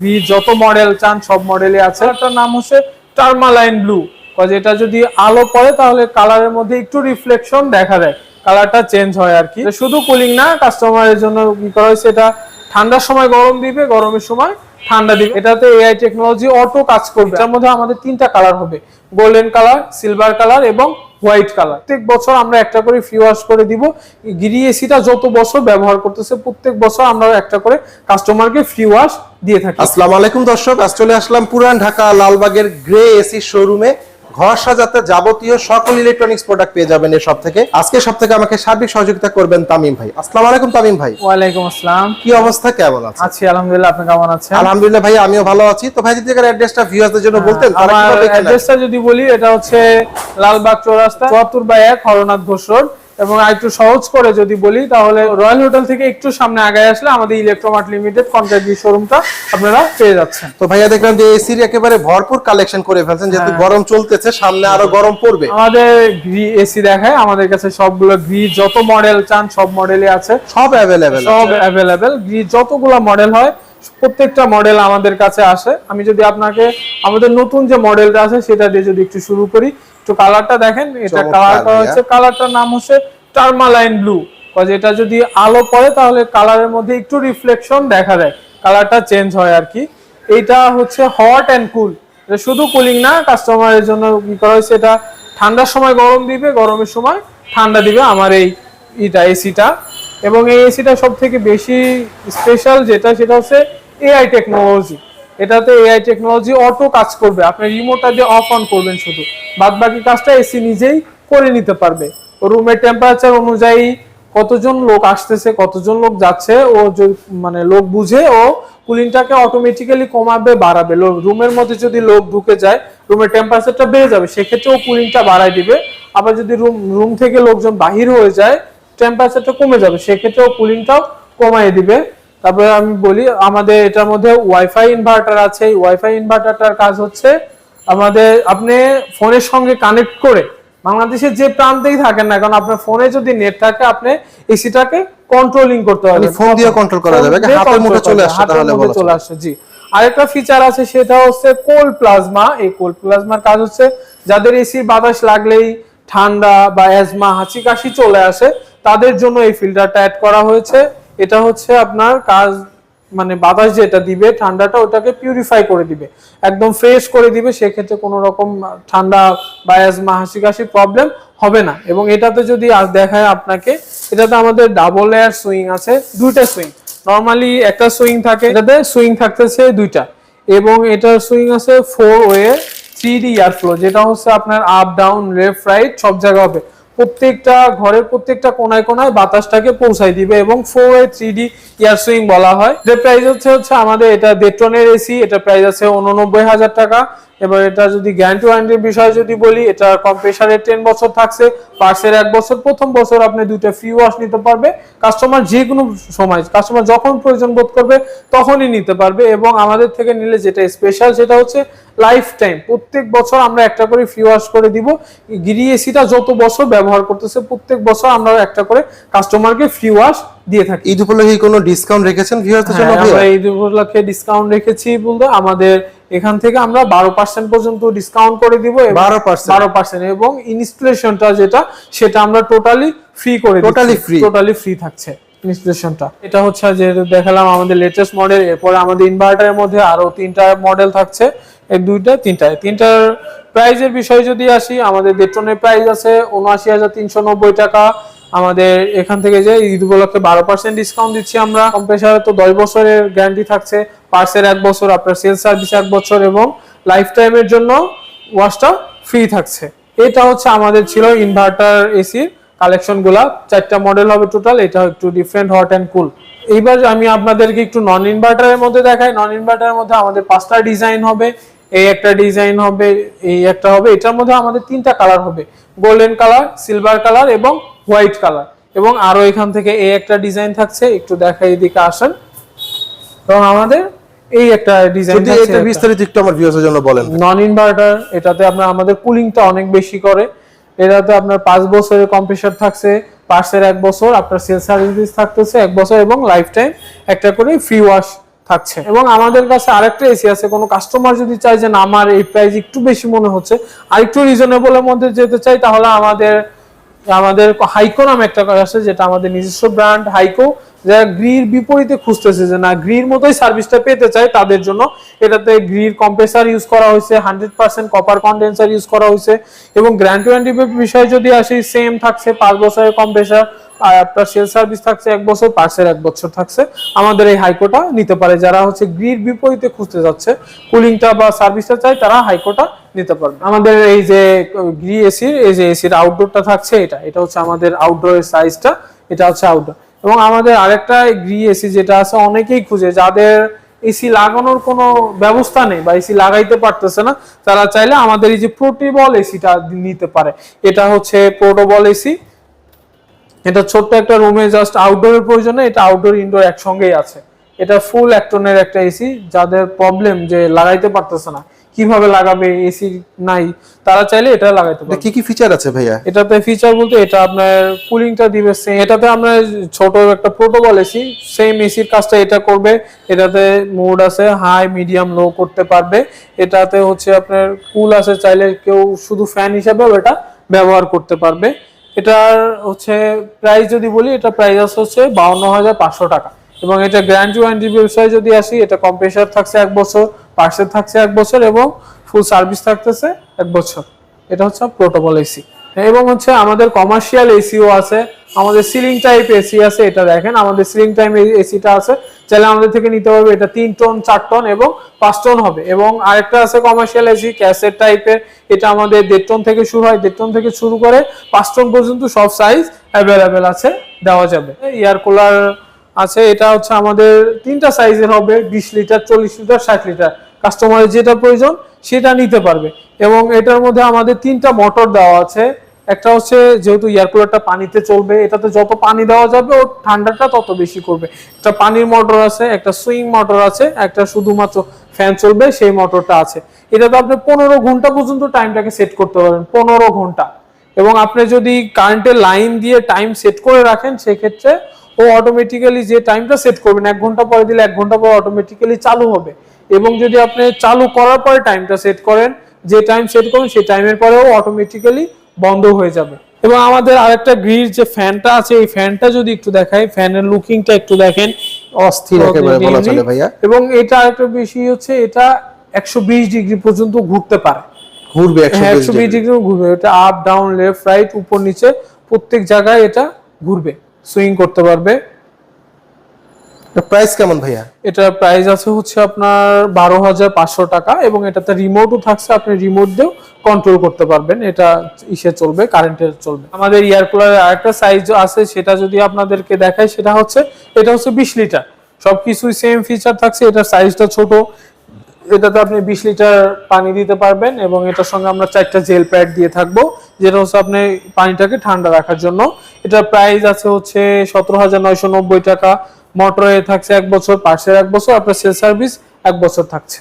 V যত model চান, সব মডেলই আছে। একটা নাম হচ্ছে টার্মালাইন ব্লু কজ এটা যদি আলো পড়ে, তাহলে কালারের মধ্যে একটু রিফ্লেকশন দেখা দেয়। কালারটা চেঞ্জ হয় আর কি। শুধু কুলিং না কাস্টমারের জন্য কি করা হয়েছে, এটা ঠান্ডার সময় গরম দিবে, গরমের সময় ঠান্ডা দিবে। এটাতে এআই টেকনোলজি অটো কাজ করবে। এটার মধ্যে আমাদের তিনটা কালার হবে। গোল্ডেন কালার, সিলভার কালার এবং হোয়াইট কালার। প্রত্যেক বছর আমরা একটা করে ফ্রি ওয়াশ করে দিব। গিরি এসিটা যত বছর ব্যবহার করতেছে, প্রত্যেক বছর আমরা একটা করে কাস্টমারকে ফ্রি ওয়াশ দিয়ে থাকি। আসসালামু আলাইকুম দর্শক, আজ চলে আসলাম পুরান ঢাকা লালবাগের গ্রে এসি শোরুমে ঘর সাজাতে যাবতীয় সকল ইলেকট্রনিক্স প্রোডাক্ট পেয়ে যাবেন এই সব থেকে আজকে সব থেকে আমাকে সার্বিক সহযোগিতা করবেন তামিম ভাই। আসসালামু আলাইকুম তামিম ভাই। ওয়ালাইকুম আসসালাম। কি অবস্থা? কেমন আছেন? আছি আলহামদুলিল্লাহ। আপনি কেমন আছেন? আলহামদুলিল্লাহ ভাই আমিও ভালো আছি। তো ভাই যদি অ্যাড্রেসটা ভিউয়ারদের জন্য বলতেন তারা আমার? অ্যাড্রেসটা যদি বলি এটা হচ্ছে লালবাগ চৌরাস্তা চুয়াত্তর বাই এক হরনাথ ঘোষ রোড। এবং একটু সহজ করে যদি বলি তাহলে রয়্যাল হোটেল থেকে একটু সামনে আগায় আসলে আমাদের ইলেকট্রোমার্ট লিমিটেড কন্ট্রাক্ট শোরুমটা আপনারা পেয়ে যাচ্ছেন। তো ভাইয়া দেখলাম যে এসির একেবারে ভরপুর কালেকশন করে ফেলছেন যেহেতু হ্যাঁ। গরম চলতেছে সামনে আরও গরম পড়বে। আমাদের গ্রি এসি দেখায় আমাদের কাছে সবগুলো গ্রি যত মডেল চান সব মডেলই আছে। সব অ্যাভেলেবেল সব অ্যাভেলেবেল গ্রি যতগুলো মডেল হয় প্রত্যেকটা মডেল আমাদের কাছে আসে। আমি যদি আপনাকে আমাদের নতুন যে মডেলটা আছে সেটা দিয়ে যদি একটু শুরু করি একটু কালারটা দেখেন এটা চমৎকার কালারটা হচ্ছে কালারটার নাম হচ্ছে টার্মালাইন ব্লু কজ এটা যদি আলো পড়ে তাহলে কালারের মধ্যে একটু রিফ্লেকশন দেখা দেয়। কালারটা চেঞ্জ হয় আর কি। এইটা হচ্ছে হট অ্যান্ড কুল শুধু কুলিং না কাস্টমারের জন্য কি করা হয়েছে এটা ঠান্ডার সময় গরম দিবে গরমের সময় ঠান্ডা দিবে। আমার এই এটা এসিটা এবং এই এসিটা সব থেকে বেশি স্পেশাল যেটা, সেটা হচ্ছে এআই টেকনোলজি এটাতে এআই টেকনোলজি অটো কাজ করবে। আপনি রিমোটটা দিয়ে অফ অন করবেন শুধু। বাদ বাকি কাজটা এসি নিজেই করে নিতে পারবে। রুমের টেম্পারেচার অনুযায়ী কতজন লোক আসতেছে, কতজন লোক যাচ্ছে, ও মানে লোক বুঝে ও কুলিংটাকে অটোমেটিক্যালি কমাবে, বাড়াবে। রুমের মধ্যে যদি লোক ঢুকে যায় রুমের টেম্পারেচারটা বেড়ে যাবে। সেক্ষেত্রে ও কুলিংটা বাড়ায় দিবে। আবার যদি রুম রুম থেকে লোকজন বাহির হয়ে যায় টেম্পারেচারটা কমে যাবে সেক্ষেত্রে কুলিংটাও কমায় দিবে। তারপরে আমি বলি আমাদের এটার মধ্যে ওয়াইফাই ইনভার্টার আছে। এই ওয়াইফাই ইনভার্টারটার কাজ হচ্ছে আমাদের আপনি ফোনের সঙ্গে কানেক্ট করে বাংলাদেশের যে প্রান্তেই থাকেন না কারণ আপনার ফোনে যদি নেট থাকে আপনি এসিটাকে কন্ট্রোলিং করতে পারবেন। মানে ফোন দিয়ে control করা যাবে, হাতের মুঠে চলে আসছে তাহলে বলা চলে। আসছে জি। আরেকটা ফিচার আছে সেটা হচ্ছে কোল প্লাজমা এই কোল প্লাজমার কাজ হচ্ছে যাদের এসির বাতাস লাগলেই ঠান্ডা বা অ্যাজমা হাঁচি কাশি চলে আসে তাদের জন্য এই ফিল্টারটা অ্যাড করা হয়েছে। এটা হচ্ছে আপনার কাজ মানে বাতাস যেটা দিবে, ঠান্ডাটা ওটাকে পিউরিফাই করে দিবে। একদম ফ্রেশ করে দিবে, সেক্ষেত্রে কোনো রকম ঠান্ডা বা অ্যাজমা হাসি কাশি প্রবলেম হবে না। এবং এটাতে যদি আজ দেখায় আপনাকে, এটাতে আমাদের ডাবল লেয়ার সুইং আছে, দুইটা সুইং নর্মালি একটা সুইং থাকে, এটাতে সুইং থাকতেছে দুইটা। এবং এটার সুইং আছে four way three D air flow যেটা হচ্ছে আপনার আপ ডাউন লেফট রাইট সব জায়গা হবে। প্রত্যেকটা ঘরের প্রত্যেকটা কোনায় কোনায় বাতাসটাকে পৌঁছাই দিবে এবং four way three D air swing বলা হয়। যে প্রাইস হচ্ছে হচ্ছে আমাদের, এটা দেড়টনের এসি এটা প্রাইস আছে উননব্বই হাজার টাকা। এবার এটা যদি গ্যারান্টি ওয়ারেন্টির বিষয়ে যদি বলি এটা কম্প্রেসারের টেন বছর থাকছে পার্সের এক বছর প্রথম বছর আপনি দুইটা ফ্রি ওয়াশ নিতে পারবে। কাস্টমার যে কোনো সময় কাস্টমার যখন প্রয়োজন বোধ করবে তখনই নিতে পারবে এবং আমাদের থেকে নিলে যেটা স্পেশাল সেটা হচ্ছে লাইফ টাইম প্রত্যেক বছর আমরা একটা করে ফ্রি ওয়াশ করে দিব। গিরি এসিটা যত বছর ব্যবহার করতেছে প্রত্যেক বছর আমরা একটা করে কাস্টমারকে ফ্রি ওয়াশ দিয়ে থাকি। ঈদ উপলক্ষে কোনো ডিসকাউন্ট রেখেছেন ভিউয়ারদের জন্য? হ্যাঁ? আমরা এই উপলক্ষে ডিসকাউন্ট রেখেছি বলতে আমাদের এখান থেকে আমরা বারো পার্সেন্ট পর্যন্ত ডিসকাউন্ট করে দিব 12% বারো পার্সেন্ট এবং ইনস্টলেশনটা যেটা সেটা আমরা টোটালি ফ্রি করে টোটালি ফ্রি টোটালি ফ্রি থাকছে ইনস্টলেশনটা। এটা হচ্ছে যে দেখালাম আমাদের লেটেস্ট মডেল এরপরে আমাদের ইনভার্টারের মধ্যে আরও তিনটা মডেল থাকছে। এই দুইটা তিনটা। তিনটার প্রাইজের বিষয়ে যদি আসি আমাদের দেড়টনের প্রাইস আছে উনআশি হাজার তিনশো নব্বই টাকা। আমাদের এখান থেকে যে ঈদ উপলক্ষে বারো পার্সেন্ট ডিসকাউন্ট দিচ্ছি আমরা। কম্প্রেসারে তো দশ বছরের গ্যারান্টি থাকছে। পার্সের এক বছর, আপনার সেল সার্ভিস এক বছর এবং লাইফ টাইমের জন্য ওয়াশটা ফ্রি থাকছে। এটা হচ্ছে আমাদের ছিল ইনভার্টার এসির কালেকশনগুলা। চারটা মডেল হবে টোটাল এটা একটু ডিফারেন্ট হট অ্যান্ড কুল এইবার আমি আপনাদেরকে একটু নন ইনভার্টারের মধ্যে দেখাই। নন ইনভার্টারের মধ্যে আমাদের পাঁচটা ডিজাইন হবে। এই একটা ডিজাইন হবে, এই একটা হবে। এটার মধ্যে আমাদের তিনটা কালার হবে। গোল্ডেন কালার সিলভার কালার এবং হোয়াইট কালার। এবং আরও এখান থেকে এই একটা ডিজাইন থাকছে একটু দেখাই এদিকে আসেন। এবং আমাদের এই একটা ডিজাইন যদি এটা বিস্তারিত একটু আমার জন্য বলেন। নন ইনভার্টার এটাতে আপনার আমাদের কুলিংটা অনেক বেশি করে। এটাতে আপনার পাঁচ বছরের কম্প্রেসার থাকছে পার্সের এক বছর আপনার সেল সার্ভিস থাকতেছে এক বছর এবং লাইফ টাইম একটা করে ফ্রি ওয়াশ থাকছে। এবং আমাদের কাছে আরেকটা এসি আছে কোনো কাস্টমার যদি চায় যে না আমার এই প্রাইস একটু বেশি মনে হচ্ছে আর একটু রিজনেবলের মধ্যে যেতে চাই তাহলে আমাদের আমাদের হাইকো নামে একটা আছে যেটা আমাদের নিজস্ব ব্র্যান্ড হাইকো। যারা গ্রির বিপরীতে খুঁজতেছে যে না, গ্রির মতোই সার্ভিসটা পেতে চায় তাদের জন্য এটাতে গ্রির কম্প্রেসার ইউজ করা হয়েছে hundred percent copper condenser use করা হয়েছে এবং গ্র্যান্ড ওয়ারেন্টি বিষয় যদি আসি সেম থাকছে, পাঁচ বছরের কম্প্রেসার আর আপনার সেল সার্ভিস থাকছে এক বছর পার্সের এক বছর থাকছে। আমাদের এই হাইকোটা নিতে পারে। যারা হচ্ছে গ্রির বিপরীতে খুঁজতে যাচ্ছে কুলিংটা বা সার্ভিসটা চাই তারা হাইকোটা নিতে পারবে। আমাদের এই যে, গ্রি এসির এই যে এসির আউটডোরটা থাকছে এটা। এটা হচ্ছে আমাদের আউটডোরের সাইজটা এটা হচ্ছে আউটডোর এবং আমাদের আরেকটা গ্রি এসি যেটা আছে, অনেকেই খুঁজে, যাদের এসি লাগানোর কোনো ব্যবস্থা নেই বা এসি লাগাইতে পারতেছে না, তারা চাইলে আমাদের এই যে প্রোটেবল এসিটা নিতে পারে। এটা হচ্ছে প্রোটোবল এসি এটা ছোট্ট একটা রুমে জাস্ট আউটডোরের প্রয়োজনে এটা আউটডোর ইনডোর একসঙ্গেই আছে। এটা ফুল একটনের একটা এসি যাদের প্রবলেম যে লাগাইতে পারতেছে না কীভাবে লাগাবে এসি নাই তারা চাইলে এটা লাগাইতে পারবে। কি কি ফিচার আছে ভাইয়া? এটাতে ফিচার বলতে এটা আপনার কুলিংটা দিবে। এটাতে আমরা ছোট একটা প্রোটোকল এসি সেম এসির কাজটা এটা করবে এটাতে মোড আছে হাই মিডিয়াম লো করতে পারবে। এটাতে হচ্ছে আপনার কুল আছে চাইলে কেউ শুধু ফ্যান হিসাবেও এটা ব্যবহার করতে পারবে। এটার হচ্ছে প্রাইস যদি বলি এটা প্রাইস আছে হচ্ছে বাউন্ন হাজার পাঁচশো টাকা। এবং এটা গ্র্যান্ড ওয়ারেন্টি বিষয়ে যদি আসি, এটা কম্প্রেসার থাকছে এক বছর পার্সেল থাকছে এক বছর এবং ফুল সার্ভিস থাকতেছে এক বছর। এটা হচ্ছে প্রোটোকল এসি এবং হচ্ছে আমাদের কমার্শিয়াল এসিও আছে, আমাদের সিলিং টাইপ এসি আছে, এটা দেখেন, আমাদের সিলিং টাইপ এসিটা আছে, চাইলে আমাদের থেকে নিতে পারবে এটা তিন টন চার টন এবং পাঁচ টন হবে। এবং আরেকটা আছে কমার্শিয়াল এসি ক্যাসেট টাইপের এটা আমাদের দেড় টন থেকে শুরু হয়, দেড় টন থেকে শুরু করে পাঁচ টন পর্যন্ত সব সাইজ অ্যাভেলেবেল আছে, দেওয়া যাবে। এয়ার কুলার আছে, এটা হচ্ছে আমাদের তিনটা সাইজের হবে, বিশ লিটার, চল্লিশ লিটার, ষাট লিটার। কাস্টমারের যেটা প্রয়োজন, সেটা নিতে পারবে। এবং এটার মধ্যে আমাদের তিনটা মোটর দেওয়া আছে। একটা হচ্ছে যেহেতু এয়ার কুলারটা পানিতে চলবে, এটাতে যত পানি দেওয়া যাবে ও ঠান্ডাটা তত বেশি করবে। একটা পানির মোটর আছে, একটা সুইং মোটর আছে, একটা শুধুমাত্র ফ্যান চলবে, সেই মোটরটা আছে। এটাতে আপনি পনেরো ঘণ্টা পর্যন্ত টাইমটাকে সেট করতে পারবেন, পনেরো ঘণ্টা। এবং আপনি যদি কারেন্টের লাইন দিয়ে টাইম সেট করে রাখেন, সেক্ষেত্রে ও অটোমেটিক্যালি যে টাইমটা সেট করবেন এক ঘণ্টা পরে দিলে এক ঘণ্টা পর অটোমেটিক্যালি চালু হবে। এবং যদি আপনি চালু করার পরে টাইমটা সেট করেন যে টাইম সেট করবেন সেই টাইমের পরেও অটোমেটিক্যালি বন্ধ হয়ে যাবে। এবং আমাদের আরেকটা গ্রির যে ফ্যানটা আছে এই ফ্যানটা যদি একটু দেখাই ফ্যানের লুকিংটা একটু দেখেন অস্থির এবং এটা আরেকটা বেশি হচ্ছে এটা একশো বিশ ডিগ্রি পর্যন্ত ঘুরতে পারে। ঘুরবে একশো হ্যাঁ। ডিগ্রি। ঘুরবে। এটা আপ ডাউন লেফট রাইট উপর নিচে প্রত্যেক জায়গায় এটা ঘুরবে। সুইং করতে পারবে। প্রাইস কেমন ভাইয়া? এটার প্রাইস আছে হচ্ছে আপনার বারো হাজার পাঁচশো টাকা এবং এটাতে রিমোটও থাকছে আপনি রিমোট দিয়েও কন্ট্রোল করতে পারবেন। এটা ইসে চলবে কারেন্টের চলবে। আমাদের এয়ার কুলারের আরেকটা সাইজ আছে সেটা যদি আপনাদেরকে দেখাই সেটা হচ্ছে এটা হচ্ছে বিশ লিটার সবকিছুই সেম ফিচার থাকছে এটার সাইজটা ছোট। এটাতে আপনি বিশ লিটার পানি দিতে পারবেন এবং এটার সঙ্গে আমরা চারটা জেল প্যাড দিয়ে থাকব, যেটা হচ্ছে আপনি পানিটাকে ঠান্ডা রাখার জন্য। এটার প্রাইস আছে হচ্ছে সতেরো হাজার নয়শো নব্বই টাকা। মোটরে থাকছে এক বছর পার্সের এক বছর, আপনার সেল সার্ভিস এক বছর থাকছে।